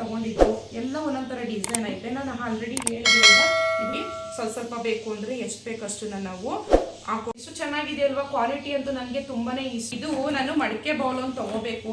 ತಗೊಂಡಿದ್ದು ಎಲ್ಲ ಒಂದೊಂಥರ ಡಿಸೈನ್ ಐತೆ. ನಾನು ಆಲ್ರೆಡಿ ಹೇಳಿದ್ರಲ್ವ ಇಲ್ಲಿ ಸ್ವಲ್ಪ ಸ್ವಲ್ಪ ಬೇಕು ಅಂದರೆ ಎಷ್ಟು ಬೇಕಷ್ಟು ನಾವು ಹಾಕೋ ಎಷ್ಟು ಚೆನ್ನಾಗಿದೆ ಅಲ್ವಾ? ಕ್ವಾಲಿಟಿ ಅಂತೂ ನನಗೆ ತುಂಬಾನೇ ಇಷ್ಟ. ಇದು ನಾನು ಮಡಿಕೆ ಬೌಲ್ ಒಂದು ತಗೋಬೇಕು.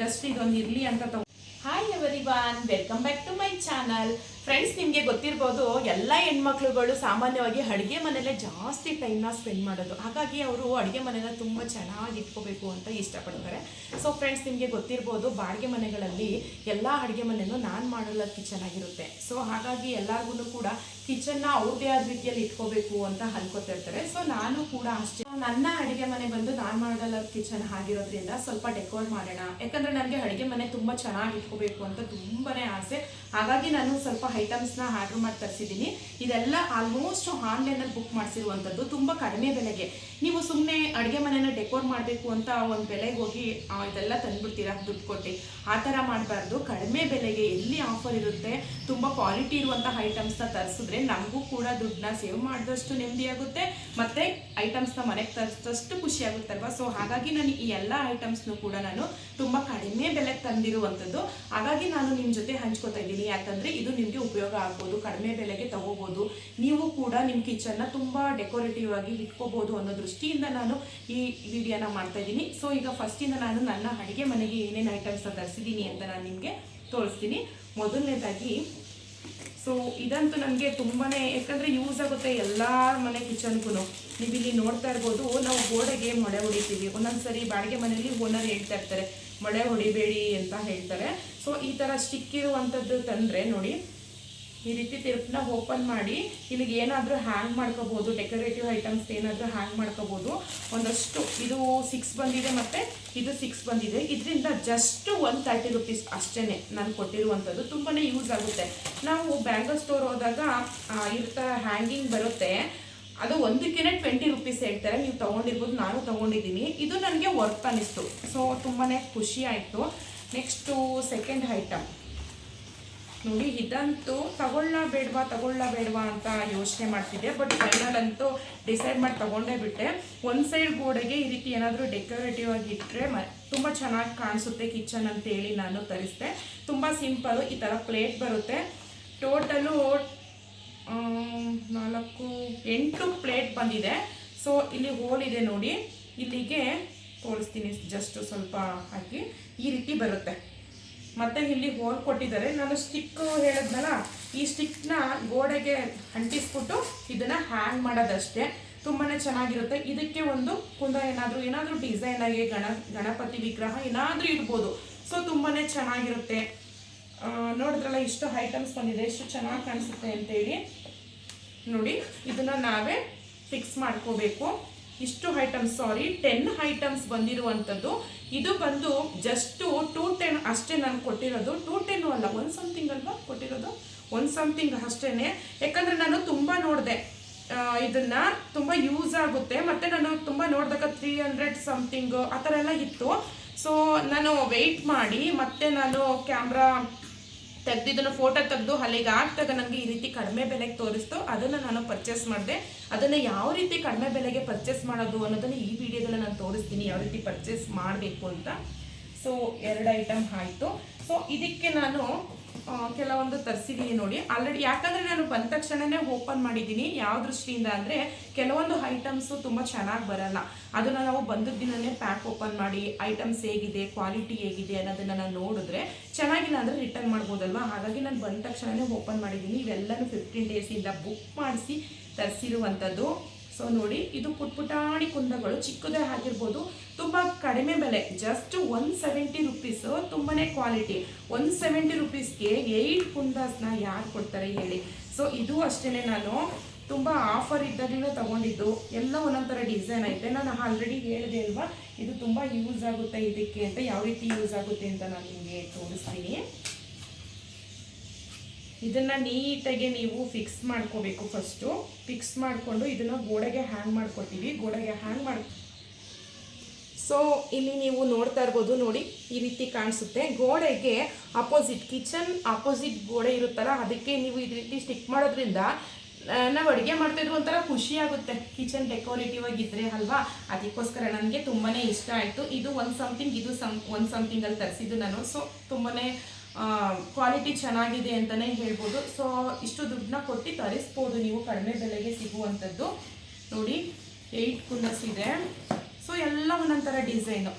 ಜಸ್ಟ್ ಇದೊಂದು ಇರಲಿ ಅಂತ ತಗೋ hi everyone welcome back to my channel friends ನಿಮಗೆ ಗೊತ್ತಿರ್ಬೋದು, ಎಲ್ಲ ಹೆಣ್ಮಕ್ಳುಗಳು ಸಾಮಾನ್ಯವಾಗಿ ಅಡುಗೆ ಮನೆಯಲ್ಲೇ ಜಾಸ್ತಿ ಟೈಮ್ನ ಸ್ಪೆಂಡ್ ಮಾಡೋದು. ಹಾಗಾಗಿ ಅವರು ಅಡುಗೆ ಮನೆನ ತುಂಬ ಚೆನ್ನಾಗಿ ಇಟ್ಕೋಬೇಕು ಅಂತ ಇಷ್ಟಪಡ್ತಾರೆ. ಸೊ ಫ್ರೆಂಡ್ಸ್ ನಿಮಗೆ ಗೊತ್ತಿರ್ಬೋದು, ಬಾಡಿಗೆ ಮನೆಗಳಲ್ಲಿ ಎಲ್ಲ ಅಡುಗೆ ಮನೆಯೂ ನಾನು ಮಾಡಲ್ಲ ಕಿಚನ್ ಆಗಿರುತ್ತೆ. ಸೊ ಹಾಗಾಗಿ ಎಲ್ಲರಿಗೂ ಕೂಡ ಕಿಚನ್ನ ಅವ್ರದೇ ಆದ ರೀತಿಯಲ್ಲಿ ಇಟ್ಕೋಬೇಕು ಅಂತ ಅನ್ಕೋತಿರ್ತಾರೆ ಸೊ ನಾನು ಕೂಡ ಅಷ್ಟೇ. ನನ್ನ ಅಡುಗೆ ಮನೆ ಬಂದು ನಾನು ಮಾಡಲ್ಲ ಕಿಚನ್ ಆಗಿರೋದ್ರಿಂದ ಸ್ವಲ್ಪ ಡೆಕೋರ್ ಮಾಡೋಣ. ಯಾಕಂದರೆ ನನಗೆ ಅಡುಗೆ ಮನೆ ತುಂಬ ಚೆನ್ನಾಗಿ ಇಟ್ಕೋಬೇಕು ಅಂತ ತುಂಬಾ ಆಸೆ. ಹಾಗಾಗಿ ನಾನು ಸ್ವಲ್ಪ ಐಟಮ್ಸ್ನ ಆರ್ಡರ್ ಮಾಡಿ ತರಿಸಿದ್ದೀನಿ ಇದೆಲ್ಲ ಆಲ್ಮೋಸ್ಟ್ ಆನ್ಲೈನಲ್ಲಿ ಬುಕ್ ಮಾಡಿಸಿರುವಂಥದ್ದು ತುಂಬ ಕಡಿಮೆ ಬೆಲೆಗೆ. ನೀವು ಸುಮ್ಮನೆ ಅಡುಗೆ ಮನೆನ ಡೆಕೋರ್ ಮಾಡಬೇಕು ಅಂತ ಒಂದು ಬೆಲೆಗೆ ಹೋಗಿ ಇದೆಲ್ಲ ತಂದ್ಬಿಡ್ತೀರಾ? ದುಡ್ಡು ಕೊಟ್ಟು. ಆ ಥರ ಮಾಡಬಾರ್ದು. ಕಡಿಮೆ ಬೆಲೆಗೆ ಎಲ್ಲಿ ಆಫರ್ ಇರುತ್ತೆ, ತುಂಬ ಕ್ವಾಲಿಟಿ ಇರುವಂಥ ಐಟಮ್ಸ್ನ ತರಿಸಿದ್ರೆ ನಮಗೂ ಕೂಡ ದುಡ್ಡನ್ನ ಸೇವ್ ಮಾಡಿದಷ್ಟು ನೆಮ್ಮದಿ ಆಗುತ್ತೆ. ಮತ್ತು ಐಟಮ್ಸ್ನ ಮನೆಗೆ ತರಿಸಿದಷ್ಟು ಖುಷಿ ಆಗುತ್ತಲ್ವ? ಸೊ ಹಾಗಾಗಿ ನಾನು ಈ ಎಲ್ಲ ಐಟಮ್ಸ್ನು ಕೂಡ ನಾನು ತುಂಬ ಕಡಿಮೆ ಬೆಲೆಗೆ ತಂದಿರುವಂಥದ್ದು ಹಾಗಾಗಿ ನಾನು ನಿಮ್ಮ ಜೊತೆ ಹಂಚ್ಕೋತಾ ಇದ್ದೀನಿ. ಯಾಕಂದರೆ ಇದು ನಿಮಗೆ ಉಪಯೋಗ ಆಗ್ಬೋದು, ಕಡಿಮೆ ಬೆಲೆಗೆ ತಗೋಬೋದು. ನೀವು ಕೂಡ ನಿಮ್ಮ ಕಿಚನ್ನ ತುಂಬ ಡೆಕೋರೇಟಿವ್ ಆಗಿ ಇಟ್ಕೋಬೋದು ಅನ್ನೋ ದೃಷ್ಟಿಯಿಂದ ನಾನು ಈ ವಿಡಿಯೋನ ಮಾಡ್ತಾ ಇದ್ದೀನಿ. ಸೊ ಈಗ ಫಸ್ಟಿಂದ ನಾನು ನನ್ನ ಅಡುಗೆ ಮನೆಗೆ ಏನೇನು ಐಟಮ್ಸ್ನ ತರಿಸಿದ್ದೀನಿ ಅಂತ ನಾನು ನಿಮಗೆ ತೋರಿಸ್ತೀನಿ. ಮೊದಲನೇದಾಗಿ ಸೊ ಇದಂತೂ ನನಗೆ ತುಂಬಾ ಯಾಕಂದರೆ ಯೂಸ್ ಆಗುತ್ತೆ ಎಲ್ಲ ಮನೆ ಕಿಚನ್ಗೂ ನೀವು ಇಲ್ಲಿ ನೋಡ್ತಾ ಇರ್ಬೋದು, ನಾವು ಗೋಡೆಗೆ ಮೊಳೆ ಹೊಡಿತೀವಿ. ಒಂದೊಂದು ಸರಿ ಬಾಡಿಗೆ ಮನೆಯಲ್ಲಿ ಓನರ್ ಹೇಳ್ತಾ ಇರ್ತಾರೆ, ಮೊಳೆ ಹೊಡಿಬೇಡಿ ಅಂತ ಹೇಳ್ತಾರೆ. ಸೊ ಈ ಥರ ಸ್ಟಿಕ್ ಇರುವಂಥದ್ದು ತಂದರೆ ನೋಡಿ ಈ ರೀತಿ ತಿರುಪ್ನ ಓಪನ್ ಮಾಡಿ ಇಲ್ಲಿಗೆ ಏನಾದರೂ ಹ್ಯಾಂಗ್ ಮಾಡ್ಕೋಬೋದು ಡೆಕೋರೇಟಿವ್ ಐಟಮ್ಸ್ ಏನಾದರೂ ಹ್ಯಾಂಗ್ ಮಾಡ್ಕೋಬೋದು. ಒಂದಷ್ಟು ಇದು ಸಿಕ್ಸ್ ಬಂದಿದೆ ಮತ್ತು ಇದು ಸಿಕ್ಸ್ ಬಂದಿದೆ. ಇದರಿಂದ ಜಸ್ಟ್ ಒನ್ ತರ್ಟಿ ರುಪೀಸ್ ಅಷ್ಟೇ ನಾನು ಕೊಟ್ಟಿರುವಂಥದ್ದು. ತುಂಬಾ ಯೂಸ್ ಆಗುತ್ತೆ. ನಾವು ಬ್ಯಾಂಗಲ್ ಸ್ಟೋರ್ ಹೋದಾಗ ಇರ್ತ ಹ್ಯಾಂಗಿಂಗ್ ಬರುತ್ತೆ. ಅದು ಒಂದಕ್ಕೇನೆ ಟ್ವೆಂಟಿ ರುಪೀಸ್ ಹೇಳ್ತಾರೆ. ನೀವು ತೊಗೊಂಡಿರ್ಬೋದು, ನಾನು ತೊಗೊಂಡಿದ್ದೀನಿ. ಇದು ನನಗೆ ವರ್ತ್ ಅನ್ನಿಸ್ತು. ಸೊ ತುಂಬಾ ಖುಷಿ ಆಯಿತು. ನೆಕ್ಸ್ಟು ಸೆಕೆಂಡ್ ಐಟಮ್ ನೋಡಿ, ಇದಂತೂ ತಗೊಳ್ಳ ಬೇಡವಾ ತಗೊಳ್ಳ ಬೇಡವಾ ಅಂತ ಯೋಚನೆ ಮಾಡ್ತಿದ್ದೆ. ಬಟ್ ಫೈನಲ್ ಅಂತೂ ಡಿಸೈಡ್ ಮಾಡಿ ತಗೊಂಡೇ ಬಿಟ್ಟೆ. ಒಂದು ಸೈಡ್ ಗೋಡೆಗೆ ಈ ರೀತಿ ಏನಾದರೂ ಡೆಕೋರೇಟಿವ್ ಆಗಿ ಇಟ್ಟರೆ ಮ, ತುಂಬ ಚೆನ್ನಾಗಿ ಕಾಣಿಸುತ್ತೆ ಕಿಚನ್ ಅಂತೇಳಿ ನಾನು ತರಿಸಿದೆ. ತುಂಬ ಸಿಂಪಲ್ ಈ ಥರ ಪ್ಲೇಟ್ ಬರುತ್ತೆ. ಟೋಟಲು ನಾಲ್ಕು, ಎಂಟು ಪ್ಲೇಟ್ ಬಂದಿದೆ. ಸೊ ಇಲ್ಲಿ ಹೋಲ್ ಇದೆ ನೋಡಿ. ಇಲ್ಲಿಗೆ ತೋರಿಸ್ತೀನಿ ಜಸ್ಟ್ ಸ್ವಲ್ಪ ಹಾಕಿ. ಈ ರೀತಿ ಬರುತ್ತೆ. ಮತ್ತೆ ಇಲ್ಲಿ ಹೋಲ್ ಕೊಟ್ಟಿದ್ದಾರೆ. ನಾನು ಸ್ಟಿಕ್ ಹೇಳಿದ್ನಲ್ಲ, ಈ ಸ್ಟಿಕ್ನ ಗೋಡೆಗೆ ಅಂಟಿಸ್ಬಿಟ್ಟು ಇದನ್ನ ಹ್ಯಾಂಗ್ ಮಾಡೋದಷ್ಟೇ. ತುಂಬಾ ಚೆನ್ನಾಗಿರುತ್ತೆ. ಇದಕ್ಕೆ ಒಂದು ಕುಂದ ಏನಾದರೂ ಏನಾದರೂ ಡಿಸೈನ್ ಆಗಿ ಗಣ, ಗಣಪತಿ ವಿಗ್ರಹ ಏನಾದರೂ ಇರ್ಬೋದು. ಸೊ ತುಂಬಾ ಚೆನ್ನಾಗಿರುತ್ತೆ. ನೋಡಿದ್ರಲ್ಲ, ಇಷ್ಟು ಐಟಮ್ಸ್ ಬಂದಿದೆ. ಎಷ್ಟು ಚೆನ್ನಾಗಿ ಕಾಣಿಸುತ್ತೆ ಅಂತೇಳಿ. ನೋಡಿ, ಇದನ್ನ ನಾವೇ ಫಿಕ್ಸ್ ಮಾಡ್ಕೋಬೇಕು. ಇಷ್ಟು ಐಟಮ್ಸ್ ಸಾರಿ ಟೆನ್ ಐಟಮ್ಸ್ ಬಂದಿರುವಂಥದ್ದು. ಇದು ಬಂದು ಜಸ್ಟು ಟೂ ಟೆನ್ ಅಷ್ಟೇ ನಾನು ಕೊಟ್ಟಿರೋದು. ಟೂ ಟೆನ್ನು ಅಲ್ಲ ಒನ್ ಸಮಥಿಂಗ್ ಅಲ್ವಾ ಕೊಟ್ಟಿರೋದು? ಒನ್ ಸಮಥಿಂಗ್ ಅಷ್ಟೇ ಯಾಕಂದರೆ ನಾನು ತುಂಬ ನೋಡಿದೆ. ಇದನ್ನ ತುಂಬ ಯೂಸ್ ಆಗುತ್ತೆ. ಮತ್ತು ನಾನು ತುಂಬ ನೋಡಿದಾಗ ತ್ರೀ ಹಂಡ್ರೆಡ್ ಸಮಥಿಂಗ್ ಆ ಥರ ಎಲ್ಲ ಇತ್ತು. ಸೊ ನಾನು ವೆಯ್ಟ್ ಮಾಡಿ, ಮತ್ತೆ ನಾನು ಕ್ಯಾಮ್ರಾ ತೆಗ್ದಿದ್ದನ್ನು ಫೋಟೋ ತೆಗೆದು ಅಲ್ಲಿಗೆ ಹಾಕ್ದಾಗ ನನಗೆ ಈ ರೀತಿ ಕಡಿಮೆ ಬೆಲೆಗೆ ತೋರಿಸ್ತು. ಅದನ್ನು ನಾನು ಪರ್ಚೇಸ್ ಮಾಡಿದೆ. ಅದನ್ನು ಯಾವ ರೀತಿ ಕಡಿಮೆ ಬೆಲೆಗೆ ಪರ್ಚೇಸ್ ಮಾಡೋದು ಅನ್ನೋದನ್ನು ಈ ವಿಡಿಯೋದಲ್ಲಿ ನಾನು ತೋರಿಸ್ತೀನಿ. ಯಾವ ರೀತಿ ಪರ್ಚೇಸ್ ಮಾಡಬೇಕು ಅಂತ. ಸೊ ಎರಡು ಐಟಮ್ ಆಯಿತು. ಸೊ ಇದಕ್ಕೆ ನಾನು ಕೆಲವೊಂದು ತರಿಸಿದ್ದೀನಿ ನೋಡಿ. ಆಲ್ರೆಡಿ ಯಾಕಂದರೆ ನಾನು ಬಂದ ತಕ್ಷಣನೇ ಓಪನ್ ಮಾಡಿದ್ದೀನಿ ಯಾವ ದೃಷ್ಟಿಯಿಂದ ಅಂದರೆ ಕೆಲವೊಂದು ಐಟಮ್ಸು ತುಂಬ ಚೆನ್ನಾಗಿ ಬರಲ್ಲ. ಅದನ್ನು ನಾವು ಬಂದ ದಿನನೇ ಪ್ಯಾಕ್ ಓಪನ್ ಮಾಡಿ ಐಟಮ್ಸ್ ಹೇಗಿದೆ ಕ್ವಾಲಿಟಿ ಹೇಗಿದೆ ಅನ್ನೋದನ್ನು ನಾನು ನೋಡಿದ್ರೆ ಚೆನ್ನಾಗಿಲ್ಲ ಅಂದರೆ ರಿಟರ್ನ್ ಮಾಡ್ಬೋದಲ್ವಾ? ಹಾಗಾಗಿ ನಾನು ಬಂದ ತಕ್ಷಣನೇ ಓಪನ್ ಮಾಡಿದ್ದೀನಿ ಇವೆಲ್ಲನೂ ಫಿಫ್ಟೀನ್ ಡೇಸಿಂದ ಬುಕ್ ಮಾಡಿಸಿ ತರಿಸಿರುವಂಥದ್ದು ಸೊ ನೋಡಿ, ಇದು ಪುಟ್ ಪುಟಾಣಿ ಕುಂದಗಳು, ಚಿಕ್ಕದೇ ಆಗಿರ್ಬೋದು. ತುಂಬ ಕಡಿಮೆ ಬೆಲೆ ಜಸ್ಟ್ ಒನ್ ಸೆವೆಂಟಿ ರುಪೀಸು ತುಂಬಾ ಕ್ವಾಲಿಟಿ ಒನ್ ಸೆವೆಂಟಿ ರುಪೀಸ್ಗೆ ಏಯ್ಟ್ ಕುಂದಾಸ್ನ ಯಾರು ಕೊಡ್ತಾರೆ ಹೇಳಿ. ಸೊ ಇದು ಅಷ್ಟೇ ನಾನು ತುಂಬ ಆಫರ್ ಇದ್ದಾಗಲೂ ತಗೊಂಡಿದ್ದು. ಎಲ್ಲ ಒಂದೊಂಥರ ಥರ ಡಿಸೈನ್ ಐತೆ. ನಾನು ಆಲ್ರೆಡಿ ಹೇಳಿದೆ ಅಲ್ವಾ? ಇದು ತುಂಬ ಯೂಸ್ ಆಗುತ್ತೆ ಇದಕ್ಕೆ ಅಂತ, ಯಾವ ರೀತಿ ಯೂಸ್ ಆಗುತ್ತೆ ಅಂತ ನಾನು ನಿಮಗೆ ತೋರಿಸ್ತೀನಿ. ಇದನ್ನ ನೀಟಾಗಿ ನೀವು ಫಿಕ್ಸ್ ಮಾಡ್ಕೋಬೇಕು ಫಸ್ಟು ಫಿಕ್ಸ್ ಮಾಡಿಕೊಂಡು ಇದನ್ನ ಗೋಡೆಗೆ ಹ್ಯಾಂಗ್ ಮಾಡ್ಕೊತೀವಿ. ಗೋಡೆಗೆ ಹ್ಯಾಂಗ್ ಮಾಡಿ ಸೊ ಇಲ್ಲಿ ನೀವು ನೋಡ್ತಾ ಇರ್ಬೋದು, ನೋಡಿ, ಈ ರೀತಿ ಕಾಣಿಸುತ್ತೆ. ಗೋಡೆಗೆ ಅಪೋಸಿಟ್ ಕಿಚನ್ ಅಪೋಸಿಟ್ ಗೋಡೆ ಇರುತ್ತಲ್ಲ, ಅದಕ್ಕೆ ನೀವು ಈ ರೀತಿ ಸ್ಟಿಕ್ ಮಾಡೋದ್ರಿಂದ ನಾವು ಅಡುಗೆ ಮಾಡ್ತಿದ್ರು ಒಂಥರ ಖುಷಿ ಆಗುತ್ತೆ. ಕಿಚನ್ ಡೆಕೋರೇಟಿವ್ ಆಗಿದ್ರೆ ಅಲ್ವಾ? ಅದಕ್ಕೋಸ್ಕರ ನನಗೆ ತುಂಬಾ ಇಷ್ಟ ಆಯಿತು. ಇದು ಒಂದು ಸಮಥಿಂಗ್ ಇದು ಸಮ್ ಒಂದು ಸಮಥಿಂಗಲ್ಲಿ ತರಿಸಿದ್ದು ನಾನು. ಸೊ ತುಂಬಾ ಕ್ವಾಲಿಟಿ ಚೆನ್ನಾಗಿದೆ ಅಂತಲೇ ಹೇಳ್ಬೋದು. ಸೊ ಇಷ್ಟು ದುಡ್ಡನ್ನ ಕೊಟ್ಟು ತರಿಸ್ಬೋದು ನೀವು ಕಡಿಮೆ ಬೆಲೆಗೆ ಸಿಗುವಂಥದ್ದು. ನೋಡಿ ಏಯ್ಟ್ ಕುಲ್ಲಸ್ ಇದೆ. ಸೊ ಎಲ್ಲ ಒಂದೊಂಥರ ಡಿಸೈನು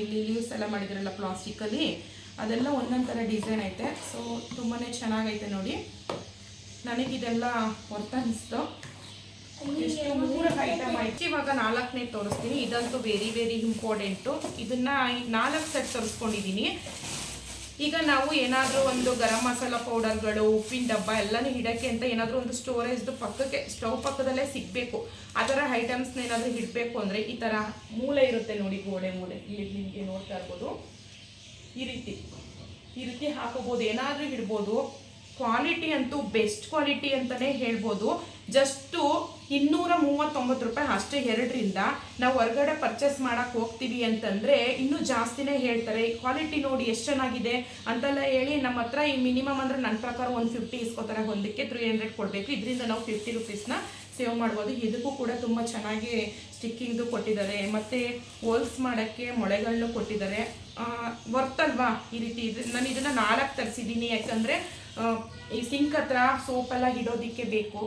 ಇಲ್ಲಿ ಲೀವ್ಸ್ ಎಲ್ಲ ಮಾಡಿದ್ರಲ್ಲ ಪ್ಲಾಸ್ಟಿಕಲ್ಲಿ ಅದೆಲ್ಲ ಒಂದೊಂದು ಥರ ಡಿಸೈನ್ ಐತೆ. ಸೊ ತುಂಬಾ ಚೆನ್ನಾಗೈತೆ ನೋಡಿ. ನನಗಿದೆಲ್ಲ ವರ್ತ್ ಅನಿಸ್ತು. ಐಟಮ್ ಇವಾಗ ನಾಲ್ಕನೇ ತೋರಿಸ್ತೀನಿ. ಇದಂತೂ ವೆರಿ ವೆರಿ ಇಂಪಾರ್ಟೆಂಟು ಇದನ್ನ ನಾಲ್ಕು ಸೆಟ್ ತರಿಸ್ಕೊಂಡಿದ್ದೀನಿ. ಈಗ ನಾವು ಏನಾದರೂ ಒಂದು ಗರಂ ಮಸಾಲ ಪೌಡರ್ಗಳು, ಉಪ್ಪಿನ ಡಬ್ಬ ಎಲ್ಲನೂ ಹಿಡೋಕ್ಕೆ ಅಂತ ಏನಾದರೂ ಒಂದು ಸ್ಟೋರೇಜ್ದು ಪಕ್ಕಕ್ಕೆ ಸ್ಟವ್ ಪಕ್ಕದಲ್ಲೇ ಸಿಗಬೇಕು. ಆ ಥರ ಐಟಮ್ಸ್ನ ಏನಾದರೂ ಇಡಬೇಕು ಅಂದರೆ ಈ ಥರ ಮೂಲೆ ಇರುತ್ತೆ ನೋಡಿ ಗೋಡೆ ಮೂಲೆ. ಇಲ್ಲಿ ನಿಮಗೆ ನೋಡ್ತಾ ಇರ್ಬೋದು. ಈ ರೀತಿ. ಈ ರೀತಿ ಹಾಕೋಬೋದು. ಏನಾದರೂ ಇಡ್ಬೋದು ಕ್ವಾಲಿಟಿ ಅಂತೂ ಬೆಸ್ಟ್ ಕ್ವಾಲಿಟಿ ಅಂತಲೇ ಹೇಳ್ಬೋದು. ಜಸ್ಟು ಇನ್ನೂರ ಮೂವತ್ತೊಂಬತ್ತು ರೂಪಾಯಿ ಅಷ್ಟೇ ಎರಡರಿಂದ ನಾವು ಹೊರಗಡೆ ಪರ್ಚೇಸ್ ಮಾಡೋಕ್ಕೆ ಹೋಗ್ತೀವಿ ಅಂತಂದರೆ ಇನ್ನೂ ಜಾಸ್ತಿನೇ ಹೇಳ್ತಾರೆ. ಈ ಕ್ವಾಲಿಟಿ ನೋಡಿ ಎಷ್ಟು ಚೆನ್ನಾಗಿದೆ ಅಂತೆಲ್ಲ ಹೇಳಿ ನಮ್ಮ ಹತ್ರ ಈ ಮಿನಿಮಮ್ ಅಂದರೆ ನನ್ನ ಪ್ರಕಾರ ಒಂದು ಫಿಫ್ಟಿ ಇಸ್ಕೋತಾರೆ. ಒಂದಕ್ಕೆ ತ್ರೀ ಹಂಡ್ರೆಡ್ ಕೊಡಬೇಕು. ಇದರಿಂದ ನಾವು ಫಿಫ್ಟಿ ರುಪೀಸ್ನ ಸೇವ್ ಮಾಡ್ಬೋದು. ಇದಕ್ಕೂ ಕೂಡ ತುಂಬ ಚೆನ್ನಾಗಿ ಸ್ಟಿಕ್ಕಿಂಗ್ದು ಕೊಟ್ಟಿದ್ದಾರೆ. ಮತ್ತು ಹೋಲ್ಸ್ ಮಾಡೋಕ್ಕೆ ಮೊಳೆಗಳನ್ನೂ ಕೊಟ್ಟಿದ್ದಾರೆ. ವರ್ತ್ ಅಲ್ವಾ ಈ ರೀತಿ ಇದು ನಾನು ಇದನ್ನು ನಾಲ್ಕು ತರಿಸಿದ್ದೀನಿ ಯಾಕಂದರೆ ಈ ಸಿಂಕ್ ಹತ್ರ ಸೋಪೆಲ್ಲ ಇಡೋದಕ್ಕೆ ಬೇಕು.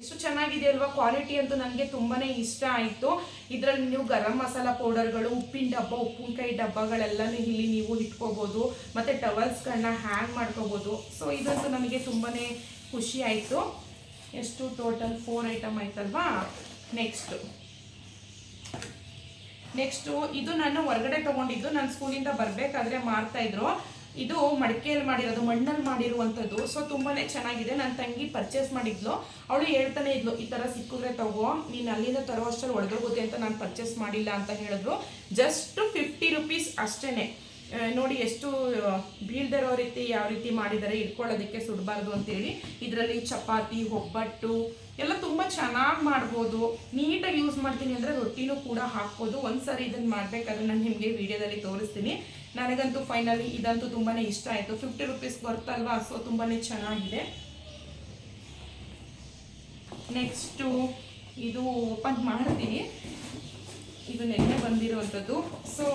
ಎಷ್ಟು ಚೆನ್ನಾಗಿದೆ ಅಲ್ವಾ? ಕ್ವಾಲಿಟಿ ಅಂತೂ ನನಗೆ ತುಂಬಾ ಇಷ್ಟ ಆಯಿತು. ಇದರಲ್ಲಿ ನೀವು ಗರಂ ಮಸಾಲ ಪೌಡರ್ಗಳು, ಉಪ್ಪಿನ ಡಬ್ಬ, ಉಪ್ಪಿನಕಾಯಿ ಡಬ್ಬಗಳೆಲ್ಲನೂ ಇಲ್ಲಿ ನೀವು ಇಟ್ಕೋಬೋದು. ಮತ್ತು ಟವಲ್ಸ್ಗಳನ್ನ ಹ್ಯಾಂಗ್ ಮಾಡ್ಕೋಬೋದು. ಸೊ ಇದಂತೂ ನಮಗೆ ತುಂಬಾ ಖುಷಿ ಆಯಿತು. ಎಷ್ಟು ಟೋಟಲ್ ಫೋರ್ ಐಟಮ್ ಆಯ್ತಲ್ವಾ? ನೆಕ್ಸ್ಟು ನೆಕ್ಸ್ಟು ಇದು ನಾನು ಹೊರಗಡೆ ತಗೊಂಡಿದ್ದು ನನ್ನ ಸ್ಕೂಲಿಂದ ಬರಬೇಕಾದ್ರೆ ಮಾರ್ತಾ ಇದ್ರು. ಇದು ಮಡಿಕೆಯಲ್ಲಿ ಮಾಡಿರೋದು ಮಣ್ಣಲ್ಲಿ ಮಾಡಿರುವಂಥದ್ದು. ಸೊ ತುಂಬಾನೇ ಚೆನ್ನಾಗಿದೆ. ನನ್ನ ತಂಗಿ ಪರ್ಚೇಸ್ ಮಾಡಿದ್ಲು. ಅವಳು ಹೇಳ್ತಾನೆ ಇದ್ಲು ಈ ಥರ ಸಿಕ್ಕಿದ್ರೆ ತಗೋ ನೀನು ಅಲ್ಲಿಂದ ತರೋ ಅಷ್ಟರಲ್ಲಿ ಒಡೆದೋಗುತ್ತೆ ಅಂತ ನಾನು ಪರ್ಚೇಸ್ ಮಾಡಿಲ್ಲ ಅಂತ ಹೇಳಿದ್ರು. ಜಸ್ಟ್ ಫಿಫ್ಟಿ ರುಪೀಸ್ ಅಷ್ಟೇನೆ. ಆ, ನೋಡಿ ಎಷ್ಟು ಬೀಳ್ದಿರೋ ರೀತಿ ಯಾವ ರೀತಿ ಮಾಡಿದ್ದಾರೆ, ಇಟ್ಕೊಳ್ಳೋದಕ್ಕೆ ಸುಡಬಾರ್ದು ಅಂತೇಳಿ ಇದರಲ್ಲಿ ಚಪಾತಿ, ಒಬ್ಬಟ್ಟು ಎಲ್ಲ ತುಂಬ ಚೆನ್ನಾಗಿ ಮಾಡ್ಬೋದು. ನೀಟಾಗಿ ಯೂಸ್ ಮಾಡ್ತೀನಿ ಅಂದರೆ ರೊಟ್ಟಿನೂ ಕೂಡ ಹಾಕ್ಬೋದು. ಒಂದ್ಸರಿ ಇದನ್ನು ಮಾಡಬೇಕಾದ್ರೆ ನಾನು ನಿಮಗೆ ವಿಡಿಯೋದಲ್ಲಿ ತೋರಿಸ್ತೀನಿ. ನನಗಂತೂ ಫೈನಲಿ ಇದಂತೂ ತುಂಬಾ ಇಷ್ಟ ಆಯಿತು. ಫಿಫ್ಟಿ ರುಪೀಸ್ ಬರ್ತಲ್ವಾ ಸೊ ತುಂಬಾ ಚೆನ್ನಾಗಿದೆ. ನೆಕ್ಸ್ಟು ಇದು ಓಪನ್ ಮಾಡ್ತೀನಿ. ಇದು ನೆನ್ನೆ ಬಂದಿರುವಂಥದ್ದು. ಸೊ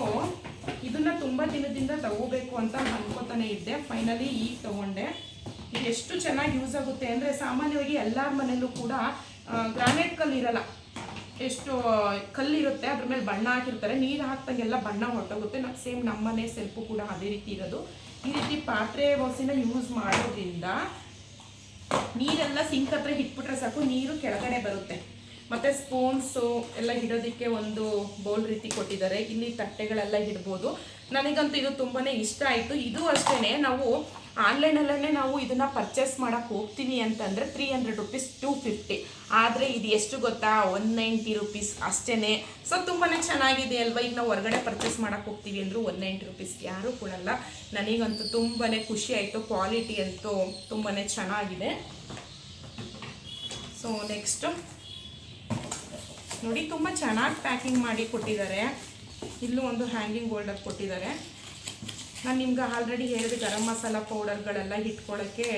ಇದನ್ನ ತುಂಬ ದಿನದಿಂದ ತಗೋಬೇಕು ಅಂತ ಅನ್ಕೋತಾನೆ ಇದ್ದೆ. ಫೈನಲಿ ಈಗ ತಗೊಂಡೆ. ಇದು ಎಷ್ಟು ಚೆನ್ನಾಗಿ ಯೂಸ್ ಆಗುತ್ತೆ ಅಂದರೆ ಸಾಮಾನ್ಯವಾಗಿ ಎಲ್ಲರ ಮನೆಯಲ್ಲೂ ಕೂಡ ಗ್ರಾನೈಟ್ ಕಲ್ಲು ಇರಲ್ಲ. ಎಷ್ಟು ಕಲ್ಲಿರುತ್ತೆ ಅದ್ರ ಮೇಲೆ ಬಣ್ಣ ಹಾಕಿರ್ತಾರೆ. ನೀರು ಹಾಕ್ದಂಗೆಲ್ಲ ಬಣ್ಣ ಹೊರಟೋಗುತ್ತೆ. ಸೇಮ್ ನಮ್ಮನೆ ಸೆಲ್ಫು ಕೂಡ ಅದೇ ರೀತಿ ಇರೋದು. ಈ ರೀತಿ ಪಾತ್ರೆ ಬಸಿನ ಯೂಸ್ ಮಾಡೋದ್ರಿಂದ ನೀರೆಲ್ಲ ಸಿಂಕ್ ಹತ್ರ ಇಟ್ಬಿಟ್ರೆ ಸಾಕು, ನೀರು ಕೆಳಗಡೆ ಬರುತ್ತೆ. ಮತ್ತೆ ಸ್ಪೂನ್ಸು ಎಲ್ಲ ಇಡೋದಕ್ಕೆ ಒಂದು ಬೌಲ್ ರೀತಿ ಕೊಟ್ಟಿದ್ದಾರೆ. ಇಲ್ಲಿ ತಟ್ಟೆಗಳೆಲ್ಲ ಇಡ್ಬೋದು ನನಗಂತೂ ಇದು ತುಂಬಾ ಇಷ್ಟ ಆಯಿತು. ಇದು ಅಷ್ಟೇ ನಾವು ಆನ್ಲೈನಲ್ಲೇ ನಾವು ಇದನ್ನು ಪರ್ಚೇಸ್ ಮಾಡೋಕ್ಕೆ ಹೋಗ್ತೀನಿ ಅಂತಂದರೆ three hundred rupees two fifty ಆದರೆ ಇದು ಎಷ್ಟು ಗೊತ್ತಾ? ಒನ್ ನೈಂಟಿ ರುಪೀಸ್ ಅಷ್ಟೇ ಸೊ ತುಂಬಾ ಚೆನ್ನಾಗಿದೆ ಅಲ್ವಾ? ಈಗ ನಾವು ಹೊರಗಡೆ ಪರ್ಚೇಸ್ ಮಾಡೋಕ್ಕೆ ಹೋಗ್ತೀವಿ ಅಂದರೂ ಒನ್ ನೈಂಟಿ ರುಪೀಸ್ ಯಾರೂ ಕೊಡಲ್ಲ. ನನಗಂತೂ ತುಂಬಾ ಖುಷಿ ಆಯಿತು. ಕ್ವಾಲಿಟಿ ಅಂತೂ ತುಂಬಾ ಚೆನ್ನಾಗಿದೆ. ಸೊ ನೆಕ್ಸ್ಟು ನೋಡಿ, ತುಂಬ ಚೆನ್ನಾಗಿ ಪ್ಯಾಕಿಂಗ್ ಮಾಡಿ ಕೊಟ್ಟಿದ್ದಾರೆ. ಇಲ್ಲೂ ಒಂದು ಹ್ಯಾಂಗಿಂಗ್ ಹೋಲ್ಡರ್ ಕೊಟ್ಟಿದ್ದಾರೆ. ನಾನು ನಿಮ್ಗೆ ಆಲ್ರೆಡಿ ಹೇಳಿದೆ ಗರಂ ಮಸಾಲ ಪೌಡರ್ಗಳೆಲ್ಲ ಇಟ್ಕೊಳ್ಳೋಕ್ಕೆ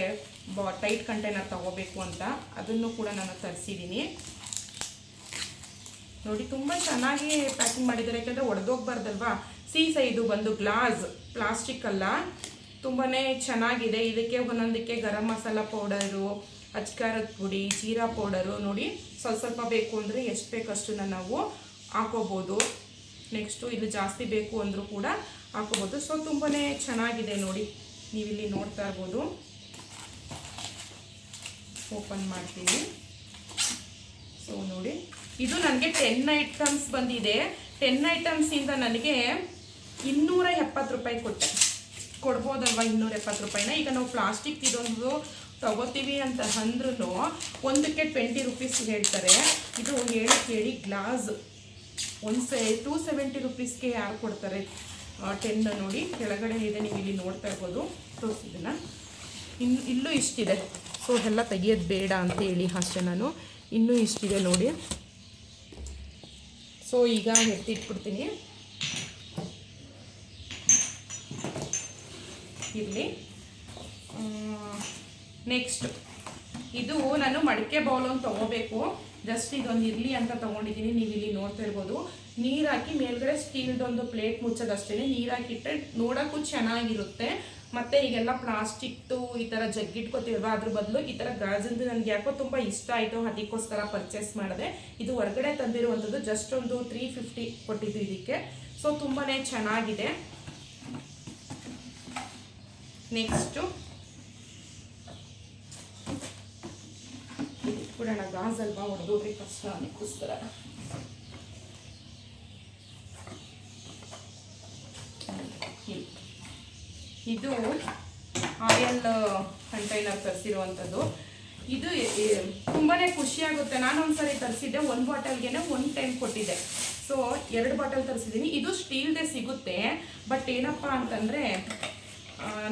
ಬಾ ಟೈಟ್ ಕಂಟೈನರ್ ತಗೋಬೇಕು ಅಂತ. ಅದನ್ನು ಕೂಡ ನಾನು ತರಿಸಿದ್ದೀನಿ ನೋಡಿ, ತುಂಬ ಚೆನ್ನಾಗಿ ಪ್ಯಾಕಿಂಗ್ ಮಾಡಿದ್ದಾರೆ. ಯಾಕೆಂದರೆ ಒಡೆದೋಗ್ಬಾರ್ದಲ್ವಾ? ಸೀಸ ಇದು ಬಂದು ಗ್ಲಾಸ್ ಪ್ಲಾಸ್ಟಿಕ್ ಅಲ್ಲ. ತುಂಬಾ ಚೆನ್ನಾಗಿದೆ. ಇದಕ್ಕೆ ಒಂದೊಂದಕ್ಕೆ ಗರಂ ಮಸಾಲ ಪೌಡರು ಅಚ್ಕಾರದ ಪುಡಿ, ಜೀರಾ ಪೌಡರು ನೋಡಿ ಸ್ವಲ್ಪ ಸ್ವಲ್ಪ ಬೇಕು ಅಂದರೆ ಎಷ್ಟು ಬೇಕಷ್ಟನ್ನು ನಾವು ಹಾಕೋಬೋದು. ನೆಕ್ಸ್ಟು ಇದು ಜಾಸ್ತಿ ಬೇಕು ಅಂದರೂ ಕೂಡ ಹಾಕೋಬೋದು. ಸೊ ತುಂಬಾ ಚೆನ್ನಾಗಿದೆ ನೋಡಿ. ನೀವಿಲ್ಲಿ ನೋಡ್ತಾ ಇರ್ಬೋದು. ಓಪನ್ ಮಾಡ್ತೀನಿ. ಸೊ ನೋಡಿ. ಇದು ನನಗೆ ಟೆನ್ ಐಟಮ್ಸ್ ಬಂದಿದೆ. ಟೆನ್ ಐಟಮ್ಸಿಂದ ನನಗೆ ಇನ್ನೂರ ಎಪ್ಪತ್ತು ರೂಪಾಯಿ ಕೊಟ್ಟೆ. ಕೊಡ್ಬೋದಲ್ವಾ ಇನ್ನೂರ ಎಪ್ಪತ್ತು ರೂಪಾಯಿನ? ಈಗ ನಾವು ಪ್ಲಾಸ್ಟಿಕ್ ಇದೊಂದು ತಗೋತೀವಿ ಅಂತ ಅಂದ್ರೂ ಒಂದಕ್ಕೆ ಟ್ವೆಂಟಿ ರುಪೀಸ್ ಹೇಳ್ತಾರೆ. ಇದು ಹೇಳಿ ಕೇಳಿ ಗ್ಲಾಸ್. ಒಂದು ಸೆ ಟೂ ಸೆವೆಂಟಿ ರುಪೀಸ್ಗೆ ಯಾರು ಕೊಡ್ತಾರೆ? ಟೆನ್ ನೋಡಿ. ಕೆಳಗಡೆ ಇದೆ, ನೀವು ಇಲ್ಲಿ ನೋಡ್ತಾ ಇರ್ಬೋದು. ತೋರಿಸಿದ್ದೀನ ಇನ್ನು ಇಲ್ಲೂ ಇಷ್ಟಿದೆ. ಸೊ ಎಲ್ಲ ತೆಗಿಯೋದು ಬೇಡ ಅಂತ ಹೇಳಿ ಅಷ್ಟೇ ನಾನು. ಇನ್ನೂ ಇಷ್ಟಿದೆ ನೋಡಿ. ಸೊ ಈಗ ಎತ್ತಿಟ್ಬಿಡ್ತೀನಿ. ಇರಲಿ. ನೆಕ್ಸ್ಟ್ ಇದು ನಾನು ಮಡಿಕೆ ಬೌಲ್ ಒಂದು ತೊಗೋಬೇಕು. ಜಸ್ಟ್ ಇದೊಂದು ಇರಲಿ ಅಂತ ತೊಗೊಂಡಿದ್ದೀನಿ ನೀವು ಇಲ್ಲಿ ನೋಡ್ತಾ ಇರ್ಬೋದು. ನೀರು ಹಾಕಿ ಮೇಲ್ಗಡೆ ಸ್ಟೀಲ್ದೊಂದು ಪ್ಲೇಟ್ ಮುಚ್ಚೋದಷ್ಟೇ ನೀರು ಹಾಕಿಟ್ಟರೆ ನೋಡೋಕ್ಕೂ ಚೆನ್ನಾಗಿರುತ್ತೆ. ಮತ್ತೆ ಈಗೆಲ್ಲ ಪ್ಲಾಸ್ಟಿಕ್ದು ಈ ಥರ ಜಗ್ಗಿಟ್ಕೋತೀವಲ್ವ ಅದ್ರ ಬದಲು ಈ ಥರ ಗಾಜಂದು ನನಗೆ ಯಾಕೋ ತುಂಬ ಇಷ್ಟ ಆಯಿತು, ಅದಕ್ಕೋಸ್ಕರ ಪರ್ಚೇಸ್ ಮಾಡಿದೆ. ಇದು ಹೊರಗಡೆ ತಂದಿರುವಂಥದ್ದು ಜಸ್ಟ್ ಒಂದು ತ್ರೀ ಫಿಫ್ಟಿ ಕೊಟ್ಟಿದ್ದು ಇದಕ್ಕೆ. ಸೊ ತುಂಬಾ ಚೆನ್ನಾಗಿದೆ. ನೆಕ್ಸ್ಟು ಇಟ್ಬಿಡೋಣ ಗಾಜಲ್ಲಿ ಅಲ್ವಾ ಹೊಡೆದೋಗ್ರಿ ಅದಕ್ಕೋಸ್ಕರ ಇಲ್ಲಿ. ಇದು ಆಯಲ್ ಕಂಟೈನರ್ ತರಿಸಿರುವಂಥದ್ದು. ಇದು ತುಂಬಾ ತುಂಬಾನೇ ಖುಷಿ ಆಗುತ್ತೆ. ನಾನು ಒಂದ್ಸರಿ ತರಿಸಿದ್ದೆ, ಒಂದು ಬಾಟಲ್ಗೆ ಒಂದು ಟೈಮ್ ಕೊಟ್ಟಿದ್ದೆ. ಸೊ ಎರಡು ಬಾಟಲ್ ತರಿಸಿದ್ದೀನಿ. ಇದು ಸ್ಟೀಲ್ದೇ ಸಿಗುತ್ತೆ ಬಟ್ ಏನಪ್ಪ ಅಂತಂದರೆ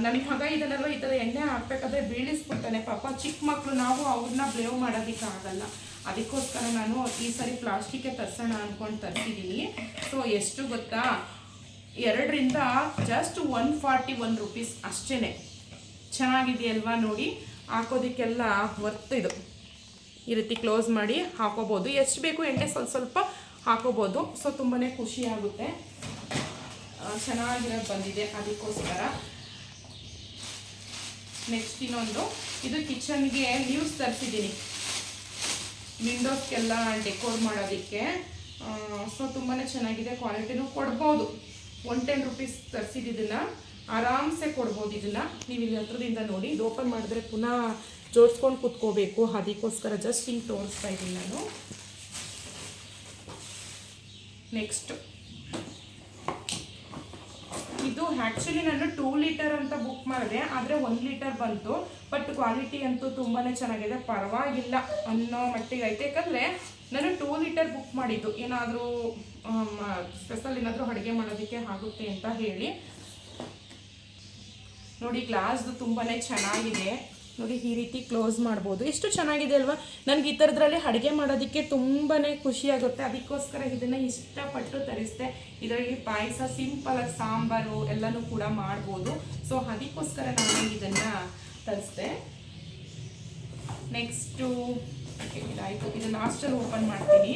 ನನ್ನ ಮಗ ಇದನ್ನೆಲ್ಲ ಈ ಥರ ಎಣ್ಣೆ ಹಾಕ್ಬೇಕಾದ್ರೆ ಬೀಳಿಸ್ಬಿಡ್ತಾನೆ. ಪಾಪ ಚಿಕ್ಕ ಮಕ್ಕಳು ನಾವು ಅವ್ರನ್ನ ಬ್ಲೇವ್ ಮಾಡೋದಕ್ಕೆ ಆಗಲ್ಲ. ಅದಕ್ಕೋಸ್ಕರ ನಾನು ಈ ಸರಿ ಪ್ಲಾಸ್ಟಿಕ್ಕೆ ತರಿಸೋಣ ಅಂದ್ಕೊಂಡು ತರಿಸಿದ್ದೀನಿ ಸೊ ಎಷ್ಟು ಗೊತ್ತಾ? ಎರಡರಿಂದ just one forty one rupees ಅಷ್ಟೇ ಚೆನ್ನಾಗಿದೆಯಲ್ವಾ ನೋಡಿ? ಹಾಕೋದಕ್ಕೆಲ್ಲ ವರ್ತ್ ಇದು. ಈ ರೀತಿ ಕ್ಲೋಸ್ ಮಾಡಿ ಹಾಕೋಬೋದು. ಎಷ್ಟು ಬೇಕು ಎಣ್ಣೆ ಸ್ವಲ್ಪ ಸ್ವಲ್ಪ ಹಾಕೋಬೋದು. ಸೊ ತುಂಬಾ ಖುಷಿ ಆಗುತ್ತೆ. ಚೆನ್ನಾಗಿರೋದು ಬಂದಿದೆ. ಅದಕ್ಕೋಸ್ಕರ ನೆಕ್ಸ್ಟ್ ಇನ್ನೊಂದು. ಇದು ಕಿಚನ್ಗೆ ನ್ಯೂಸ್ ತರಿಸಿದ್ದೀನಿ ವಿಂಡೋಸ್ಗೆಲ್ಲ ಡೆಕೋರ್ ಮಾಡೋದಕ್ಕೆ. ಸೊ ತುಂಬಾ ಚೆನ್ನಾಗಿದೆ, ಕ್ವಾಲಿಟಿನೂ ಕೊಡ್ಬೋದು. ಒನ್ ಟೆನ್ ರುಪೀಸ್ ತರಿಸಿದ್ದನ್ನು ಆರಾಮ್ಸೆ ಕೊಡ್ಬೋದು ಇದನ್ನು. ನೀವು ಇಲ್ಲಿ ಹತ್ರದಿಂದ ನೋಡಿ, ಇದು ಓಪನ್ ಮಾಡಿದ್ರೆ ಪುನಃ ಜೋಡಿಸ್ಕೊಂಡು ಕೂತ್ಕೋಬೇಕು. ಅದಕ್ಕೋಸ್ಕರ ಜಸ್ಟ್ ಹಿಂಗೆ ತೋರಿಸ್ತಾ ಇದ್ದೀನಿ ನಾನು. ನೆಕ್ಸ್ಟ್ ಇದು ಆ್ಯಕ್ಚುಲಿ ನಾನು ಟೂ ಲೀಟರ್ ಅಂತ ಬುಕ್ ಮಾಡಿದೆ. ಆದರೆ ಒಂದು ಲೀಟರ್ ಬಂತು. ಬಟ್ ಕ್ವಾಲಿಟಿ ಅಂತೂ ತುಂಬಾ ಚೆನ್ನಾಗಿದೆ. ಪರವಾಗಿಲ್ಲ ಅನ್ನೋ ಮಟ್ಟಿಗೆ ಐತೆ. ಯಾಕಂದರೆ ನಾನು ಟೂ ಲೀಟರ್ ಬುಕ್ ಮಾಡಿದ್ದು. ಏನಾದರೂ ಸ್ಪೆಷಲ್ ಏನಾದರೂ ಅಡುಗೆ ಮಾಡೋದಕ್ಕೆ ಆಗುತ್ತೆ ಅಂತ ಹೇಳಿ. ನೋಡಿ ಗ್ಲಾಸ್ದು ತುಂಬಾ ಚೆನ್ನಾಗಿದೆ. ನೋಡಿ, ಈ ರೀತಿ ಕ್ಲೋಸ್ ಮಾಡ್ಬೋದು. ಎಷ್ಟು ಚೆನ್ನಾಗಿದೆ ಅಲ್ವಾ? ನನಗೆ ಈ ಥರದ್ರಲ್ಲಿ ಅಡುಗೆ ಮಾಡೋದಕ್ಕೆ ತುಂಬಾ ಖುಷಿಯಾಗುತ್ತೆ. ಅದಕ್ಕೋಸ್ಕರ ಇದನ್ನು ಇಷ್ಟಪಟ್ಟು ತರಿಸ್ದೆ. ಇದರಲ್ಲಿ ಪಾಯಸ ಸಿಂಪಲಾಗಿ ಸಾಂಬಾರು ಎಲ್ಲನೂ ಕೂಡ ಮಾಡ್ಬೋದು. ಸೊ ಅದಕ್ಕೋಸ್ಕರ ನಾನು ಇದನ್ನು ತರಿಸ್ದೆ. ನೆಕ್ಸ್ಟು ಇದಾಯಿತು ಇದನ್ನು ಲಾಸ್ಟಲ್ಲಿ ಓಪನ್ ಮಾಡ್ತೀನಿ.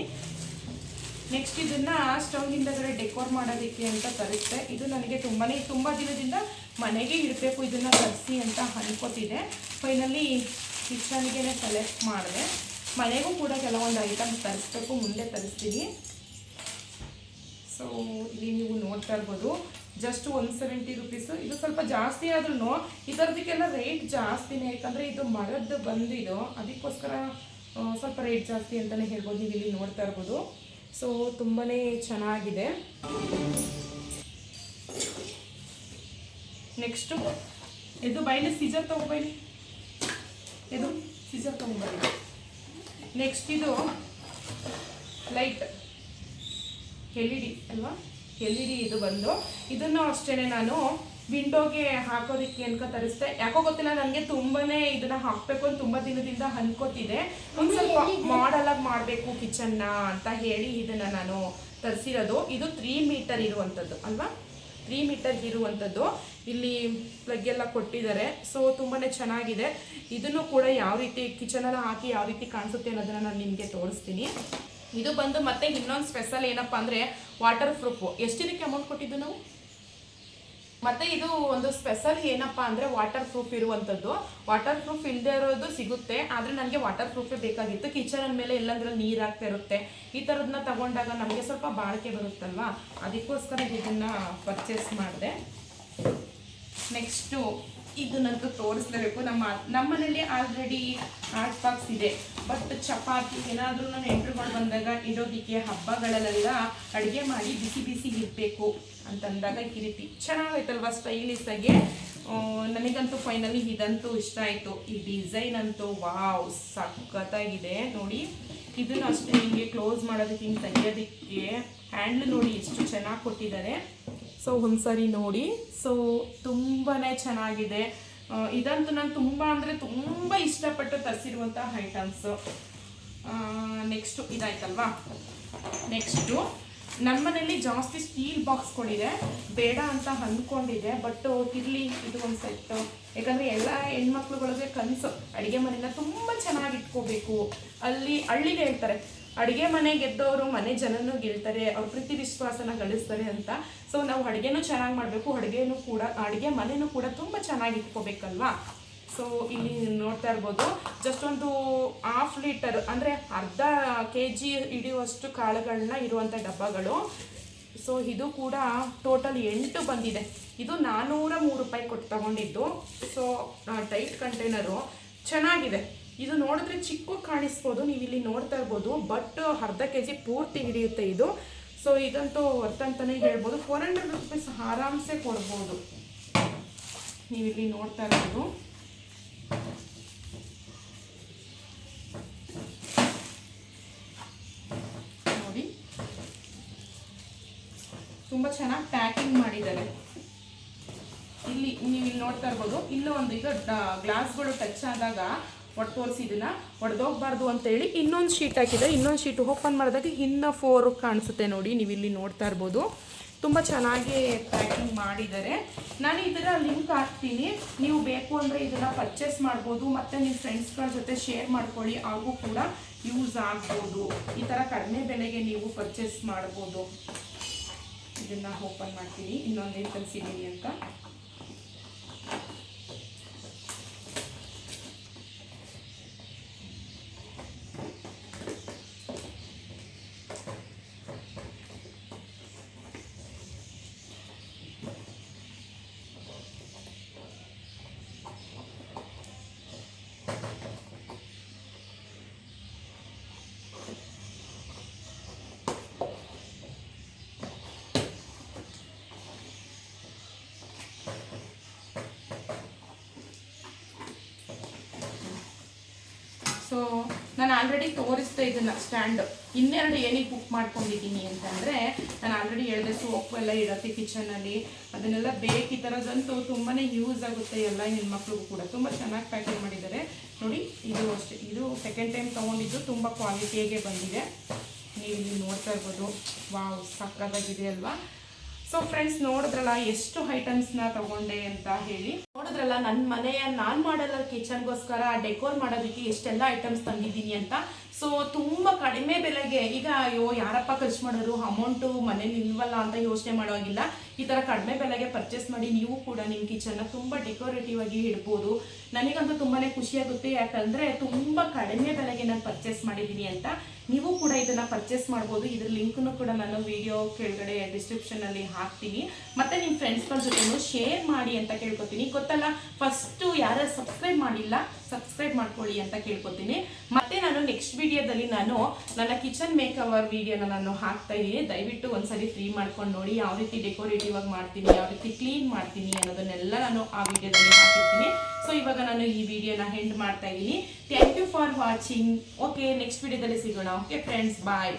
ನೆಕ್ಸ್ಟ್ ಇದನ್ನ ಸ್ಟವ್ ಹಿಂದಗಡೆ ಡೆಕೋರ್ ಮಾಡೋದಕ್ಕೆ ಅಂತ ತರಿಸಿದೆ. ಇದು ನನಗೆ ತುಂಬಾ ತುಂಬ ದಿನದಿಂದ ಮನೆಗೆ ಇಡಬೇಕು ಇದನ್ನ ತರಿಸಿ ಅಂತ ಅನ್ಕೋತಿದ್ದೆ. ಫೈನಲಿ ಕಿಚನ್ಗೆ ಸೆಲೆಕ್ಟ್ ಮಾಡಿದೆ. ಮನೆಗೂ ಕೂಡ ಕೆಲವೊಂದು ಐಟಮ್ಸ್ ತರಿಸ್ಬೇಕು, ಮುಂದೆ ತರಿಸ್ತೀನಿ. ಸೊ ಇಲ್ಲಿ ನೀವು ನೋಡ್ತಾ ಇರ್ಬೋದು ಜಸ್ಟ್ ಒನ್ ಸೆವೆಂಟಿ ರುಪೀಸು ಇದು ಸ್ವಲ್ಪ ಜಾಸ್ತಿ ಆದ್ರೂ ಈ ಥರದಕ್ಕೆಲ್ಲ ರೇಟ್ ಜಾಸ್ತಿನೇ. ಯಾಕಂದರೆ ಇದು ಮರದ್ದು ಬಂದಿದ್ದು ಅದಕ್ಕೋಸ್ಕರ ಸ್ವಲ್ಪ ರೇಟ್ ಜಾಸ್ತಿ ಅಂತಲೇ ಹೇಳ್ಬೋದು. ನೀವು ಇಲ್ಲಿ ನೋಡ್ತಾ ಇರ್ಬೋದು. ಸೊ ತುಂಬಾ ಚೆನ್ನಾಗಿದೆ. ನೆಕ್ಸ್ಟು ಇದು ಬೈಲಿ ಸೀಸರ್ ತೊಗೊಬೈಲಿ ಇದು ಸೀಸರ್ ತೊಗೊಬೈಲಿ ನೆಕ್ಸ್ಟ್ ಇದು ಲೈಟ್ ಎಲ್ ಇ ಡಿ ಅಲ್ವಾ? ಎಲ್ ಇ ಡಿ ಇದು ಬಂದು. ಇದನ್ನು ಅಷ್ಟೇ ನಾನು ವಿಂಡೋಗೆ ಹಾಕೋದಕ್ಕೆ ಅನ್ಕೋ ತರಿಸ್ದೆ. ಯಾಕೋ ಗೊತ್ತಿಲ್ಲ ನನಗೆ ತುಂಬಾನೇ ಇದನ್ನ ಹಾಕ್ಬೇಕು ಅಂತ ತುಂಬಾ ದಿನದಿಂದ ಅನ್ಕೋತಿದೆ. ಒಂದು ಸ್ವಲ್ಪ ಮಾಡಲ್ ಆಗಿ ಮಾಡಬೇಕು ಕಿಚನ್ನ ಅಂತ ಹೇಳಿ ಇದನ್ನ ನಾನು ತರಿಸಿರೋದು. ಇದು ತ್ರೀ ಮೀಟರ್ ಇರುವಂಥದ್ದು ಅಲ್ವಾ? ತ್ರೀ ಮೀಟರ್ ಇರುವಂಥದ್ದು ಇಲ್ಲಿ ಪ್ಲಗ್ ಎಲ್ಲ ಕೊಟ್ಟಿದ್ದಾರೆ. ಸೊ ತುಂಬಾ ಚೆನ್ನಾಗಿದೆ. ಇದನ್ನು ಕೂಡ ಯಾವ ರೀತಿ ಕಿಚನಲ್ಲಿ ಹಾಕಿ ಯಾವ ರೀತಿ ಕಾಣಿಸುತ್ತೆ ಅನ್ನೋದನ್ನ ನಾನು ನಿಮಗೆ ತೋರಿಸ್ತೀನಿ. ಇದು ಬಂದು ಮತ್ತೆ ಇನ್ನೊಂದು ಸ್ಪೆಷಲ್ ಏನಪ್ಪ ಅಂದರೆ ವಾಟರ್ ಪ್ರೂಫು ಎಷ್ಟಿದಕ್ಕೆ ಅಮೌಂಟ್ ಕೊಟ್ಟಿದ್ದು ನಾವು? ಮತ್ತೆ ಇದು ಒಂದು ಸ್ಪೆಷಲ್ ಏನಪ್ಪ ಅಂದರೆ ವಾಟರ್ ಪ್ರೂಫ್ ಇರುವಂಥದ್ದು ವಾಟರ್ ಪ್ರೂಫ್ ಇಲ್ಲದೆ ಇರೋದು ಸಿಗುತ್ತೆ, ಆದರೆ ನನಗೆ ವಾಟರ್ ಪ್ರೂಫೇ ಬೇಕಾಗಿತ್ತು. ಕಿಚನ್ ಮೇಲೆ ಎಲ್ಲಂದ್ರೆ ನೀರು ಆಗ್ತಾ ಇರುತ್ತೆ. ಈ ಥರದನ್ನ ತಗೊಂಡಾಗ ನಮಗೆ ಸ್ವಲ್ಪ ಬಾಳಿಕೆ ಬರುತ್ತಲ್ವಾ? ಅದಕ್ಕೋಸ್ಕರ ಇದನ್ನು ಪರ್ಚೇಸ್ ಮಾಡಿದೆ. ನೆಕ್ಸ್ಟು ಇದನ್ನಂತೂ ತೋರಿಸ್ಲೇಬೇಕು. ನಮ್ಮ ನಮ್ಮನೇಲಿ ಆಲ್ರೆಡಿ ಆರ್ಟ್ ಬಾಕ್ಸ್ ಇದೆ. ಬಟ್ ಚಪಾತಿ ಏನಾದರೂ ನಾನು ಎಂಟ್ರುಗಳು ಬಂದಾಗ ಇಡೋದಕ್ಕೆ ಹಬ್ಬಗಳಲ್ಲೆಲ್ಲ ಅಡುಗೆ ಮಾಡಿ ಬಿಸಿ ಬಿಸಿ ಇರಬೇಕು ಅಂತಂದಾಗ ಈ ರೀತಿ ಚೆನ್ನಾಗೈತಲ್ವಾ ಸ್ಟೈಲಿಶ್ ಆಗಿ ನನಗಂತೂ ಫೈನಲಿ ಇದಂತೂ ಇಷ್ಟ ಆಯಿತು. ಈ ಡಿಸೈನ್ ಅಂತೂ ವಾವ್, ಸಖತ್ತಾಗಿದೆ. ನೋಡಿ, ಇದನ್ನು ಅಷ್ಟೇ ನಿಮಗೆ ಕ್ಲೋಸ್ ಮಾಡೋದಕ್ಕೆ ಹಿಂಗೆ ತೆಗಿಯೋದಕ್ಕೆ ಹ್ಯಾಂಡ್ಲ್ ನೋಡಿ ಎಷ್ಟು ಚೆನ್ನಾಗಿ ಕೊಟ್ಟಿದ್ದಾರೆ. ಸೊ ಒಂದ್ಸರಿ ನೋಡಿ. ಸೊ ತುಂಬಾ ಚೆನ್ನಾಗಿದೆ. ಇದಂತೂ ನಾನು ತುಂಬ ಅಂದರೆ ತುಂಬ ಇಷ್ಟಪಟ್ಟು ತರಿಸಿರುವಂಥ ಐಟಮ್ಸು ನೆಕ್ಸ್ಟು ಇದಾಯ್ತಲ್ವಾ? ನೆಕ್ಸ್ಟು ನಮ್ಮ ಮನೇಲಿ ಜಾಸ್ತಿ ಸ್ಟೀಲ್ ಬಾಕ್ಸ್ ಬಾಕ್ಸ್ಗಳಿದೆ ಬೇಡ ಅಂತ ಅಂದ್ಕೊಂಡಿದೆ ಬಟ್ ಇರಲಿ ಇದು ಒಂದು ಸೆಟ್ಟು ಯಾಕಂದರೆ ಎಲ್ಲ ಹೆಣ್ಮಕ್ಳುಗಳಿಗೆ ಕನಸು ಅಡುಗೆ ಮನೆನ ತುಂಬ ಚೆನ್ನಾಗಿ ಇಟ್ಕೋಬೇಕು. ಅಲ್ಲಿ ಹಳ್ಳಿಗೆ ಹೇಳ್ತಾರೆ ಅಡುಗೆ ಮನೆ ಗೆದ್ದವರು, ಮನೆ ಜನನೂ ಗೆಲ್ತಾರೆ, ಅವ್ರ ಪ್ರೀತಿ ವಿಶ್ವಾಸನ ಗಳಿಸ್ತಾರೆ ಅಂತ. ಸೊ ನಾವು ಅಡುಗೆನೂ ಚೆನ್ನಾಗಿ ಮಾಡಬೇಕು, ಅಡುಗೆನೂ ಕೂಡ, ಅಡುಗೆ ಮನೆಯೂ ಕೂಡ ತುಂಬ ಚೆನ್ನಾಗಿ ಇಟ್ಕೋಬೇಕಲ್ವಾ? ಸೊ ಇಲ್ಲಿ ನೋಡ್ತಾ ಇರ್ಬೋದು ಜಸ್ಟ್ ಒಂದು ಹಾಫ್ ಲೀಟರ್ ಅಂದರೆ ಅರ್ಧ ಕೆ ಜಿ ಹಿಡಿಯುವಷ್ಟು ಕಾಳುಗಳನ್ನ ಇರುವಂಥ ಡಬ್ಬಗಳು. ಸೊ ಇದು ಕೂಡ ಟೋಟಲ್ ಎಂಟು ಬಂದಿದೆ. ಇದು ನಾನ್ನೂರ ಮೂರು ರೂಪಾಯಿ ಕೊಟ್ಟು ತಗೊಂಡಿದ್ದು. ಸೊ ಟೈಟ್ ಕಂಟೈನರು ಚೆನ್ನಾಗಿದೆ. ಇದು ನೋಡಿದ್ರೆ ಚಿಕ್ಕ ಕಾಣಿಸ್ಬೋದು, ನೀವು ಇಲ್ಲಿ ನೋಡ್ತಾ ಇರ್ಬೋದು ಬಟ್ ಅರ್ಧ ಕೆ ಜಿ ಪೂರ್ತಿ ಹಿಡಿಯುತ್ತೆ ಇದು. ಸೊ ಇದಂತೂ ವರ್ತ್ ಅಂತಲೇ ಹೇಳ್ಬೋದು. ಫೋರ್ ಹಂಡ್ರೆಡ್ ರುಪೀಸ್ ಆರಾಮ್ಸೆ ಕೊಡ್ಬೋದು. ಇಲ್ಲಿ ನೋಡ್ತಾ ಇರ್ಬೋದು. ನೋಡಿ. ತುಂಬ ಚೆನ್ನಾಗಿ ಪ್ಯಾಕಿಂಗ್ ಮಾಡಿದ್ದಾರೆ. ಇಲ್ಲಿ, ನೀವು ಇಲ್ಲಿ ನೋಡ್ತಾ ಇರ್ಬೋದು. ಇಲ್ಲೂ ಒಂದು ಈಗ ಗ್ಲಾಸ್ಗಳು ಟಚ್ ಆದಾಗ ಒಟ್ಟು ತೋರಿಸಿ ಇದನ್ನು ಒಡೆದೋಗ್ಬಾರ್ದು ಅಂತೇಳಿ ಇನ್ನೊಂದು ಶೀಟ್ ಹಾಕಿದೆ. ಇನ್ನೊಂದು ಶೀಟ್ ಓಪನ್ ಮಾಡಿದಾಗ ಇನ್ನು ಫೋರ್ ಕಾಣಿಸುತ್ತೆ ನೋಡಿ ನೀವು ಇಲ್ಲಿ ನೋಡ್ತಾ ಇರ್ಬೋದು. ತುಂಬ ಚೆನ್ನಾಗಿ ಪ್ಯಾಕಿಂಗ್ ಮಾಡಿದ್ದಾರೆ. ನಾನು ಇದರ ಲಿಂಕ್ ಹಾಕ್ತೀನಿ. ನೀವು ಬೇಕು ಅಂದರೆ ಇದನ್ನು ಪರ್ಚೇಸ್ ಮಾಡ್ಬೋದು. ಮತ್ತು ನಿಮ್ಮ ಫ್ರೆಂಡ್ಸ್ಗಳ ಜೊತೆ ಶೇರ್ ಮಾಡ್ಕೊಳ್ಳಿ. ಹಾಗೂ ಕೂಡ ಯೂಸ್ ಆಗ್ಬೋದು. ಈ ಥರ ಕಡಿಮೆ ಬೆಲೆಗೆ ನೀವು ಪರ್ಚೇಸ್ ಮಾಡ್ಬೋದು. ಇದನ್ನು ಓಪನ್ ಮಾಡ್ತೀನಿ. ಇನ್ನೊಂದೇನು ಕಲಿಸಿದ್ದೀನಿ ಅಂತ. ಸೊ ನಾನು ಆಲ್ರೆಡಿ ತೋರಿಸ್ತಾ ಇದನ್ನು ಸ್ಟ್ಯಾಂಡ್ ಇನ್ನೆರಡು ಏನಿಗೆ ಬುಕ್ ಮಾಡ್ಕೊಂಡಿದ್ದೀನಿ ಅಂತಂದರೆ, ನಾನು ಆಲ್ರೆಡಿ ಹೇಳಿದೆ ಸೋಪ್ ಎಲ್ಲ ಇಡತ್ತೆ ಕಿಚನಲ್ಲಿ ಅದನ್ನೆಲ್ಲ ಬೇಕು ಈ ಥರದಂತೂ ತುಂಬಾ ಯೂಸ್ ಆಗುತ್ತೆ ಎಲ್ಲ ಹೆಣ್ಮಕ್ಳಿಗೂ ಕೂಡ. ತುಂಬ ಚೆನ್ನಾಗಿ ಪ್ಯಾಕಿಂಗ್ ಮಾಡಿದ್ದಾರೆ. ನೋಡಿ, ಇದು ಅಷ್ಟೇ. ಇದು ಸೆಕೆಂಡ್ ಟೈಮ್ ತೊಗೊಂಡಿದ್ದು ತುಂಬ ಕ್ವಾಲಿಟಿಯಾಗೆ ಬಂದಿದೆ. ನೀವು ಇಲ್ಲಿ ನೋಡ್ತಾ ಇರ್ಬೋದು. ವಾವ್ ಸಕ್ಕತ್ತಾಗಿದೆ ಅಲ್ವಾ? ಸೊ ಫ್ರೆಂಡ್ಸ್ ನೋಡಿದ್ರಲ್ಲ, ಎಷ್ಟು ಐಟಮ್ಸ್ನ ತಗೊಂಡೆ ಅಂತ ಹೇಳಿ. ನೋಡಿದ್ರಲ್ಲ ನನ್ನ ಮನೆಯ ನಾನು ಮಾಡಲ್ಲ ಕಿಚನ್ಗೋಸ್ಕರ ಡೆಕೋರ್ ಮಾಡೋದಕ್ಕೆ ಎಷ್ಟೆಲ್ಲ ಐಟಮ್ಸ್ ತಂದಿದ್ದೀನಿ ಅಂತ. ಸೊ ತುಂಬ ಕಡಿಮೆ ಬೆಲೆಗೆ, ಈಗ ಅಯ್ಯೋ, ಯಾರಪ್ಪ ಖರ್ಚು ಮಾಡೋರು ಅಮೌಂಟು ಮನೇಲಿ ಇಲ್ವಲ್ಲ ಅಂತ ಯೋಚನೆ ಮಾಡೋವಾಗಿಲ್ಲ ಈ ಥರ ಕಡಿಮೆ ಬೆಲೆಗೆ ಪರ್ಚೇಸ್ ಮಾಡಿ ನೀವು ಕೂಡ ನಿಮ್ಮ ಕಿಚನ್ ತುಂಬಾ ಡೆಕೋರೇಟಿವ್ ಆಗಿ ಇಡ್ಬೋದು. ನನಗಂತೂ ತುಂಬಾ ಖುಷಿಯಾಗುತ್ತೆ ಯಾಕಂದ್ರೆ ತುಂಬಾ ಕಡಿಮೆ ಬೆಲೆಗೆ ನಾನು ಪರ್ಚೇಸ್ ಮಾಡಿದ್ದೀನಿ ಅಂತ ನೀವು ಕೂಡ ಇದನ್ನ ಪರ್ಚೇಸ್ ಮಾಡ್ಬೋದು. ಇದ್ರ ಲಿಂಕ್ನು ಕೂಡ ನಾನು ವಿಡಿಯೋ ಕೆಳಗಡೆ ಡಿಸ್ಕ್ರಿಪ್ಷನಲ್ಲಿ ಹಾಕ್ತೀನಿ. ಮತ್ತೆ ನಿಮ್ಮ ಫ್ರೆಂಡ್ಸ್ಗಳ ಜೊತೆನೂ ಶೇರ್ ಮಾಡಿ ಅಂತ ಕೇಳ್ಕೊತೀನಿ. ಗೊತ್ತಲ್ಲ? ಫಸ್ಟು ಯಾರು ಸಬ್ಸ್ಕ್ರೈಬ್ ಮಾಡಿಲ್ಲ ಸಬ್ಸ್ಕ್ರೈಬ್ ಮಾಡ್ಕೊಳ್ಳಿ ಅಂತ ಕೇಳ್ಕೊತೀನಿ. ಮತ್ತೆ ನಾನು ನೆಕ್ಸ್ಟ್ ವಿಡಿಯೋದಲ್ಲಿ ನಾನು ನನ್ನ ಕಿಚನ್ ಮೇಕ್ ಅವರ್ ವಿಡಿಯೋನ ನಾನು ಹಾಕ್ತಾ ಇದ್ದೀನಿ ದಯವಿಟ್ಟು ಒಂದ್ಸರಿ ಫ್ರೀ ಮಾಡ್ಕೊಂಡು ನೋಡಿ ಯಾವ ರೀತಿ ಡೆಕೋರೇಟಿವ್ ಆಗಿ ಮಾಡ್ತೀನಿ ಯಾವ ರೀತಿ ಕ್ಲೀನ್ ಮಾಡ್ತೀನಿ ಅನ್ನೋದನ್ನೆಲ್ಲ ನಾನು ಆ ವಿಡಿಯೋದಲ್ಲಿ ಹಾಕಿರ್ತೀನಿ. ಸೊ ಇವಾಗ ನಾನು ಈ ವಿಡಿಯೋನ ಹೆಂಡ್ ಮಾಡ್ತಾ ಇದ್ದೀನಿ. Thank you for watching okay next ವಿಡಿಯೋದಲ್ಲಿ ಸಿಗೋಣ. Okay friends bye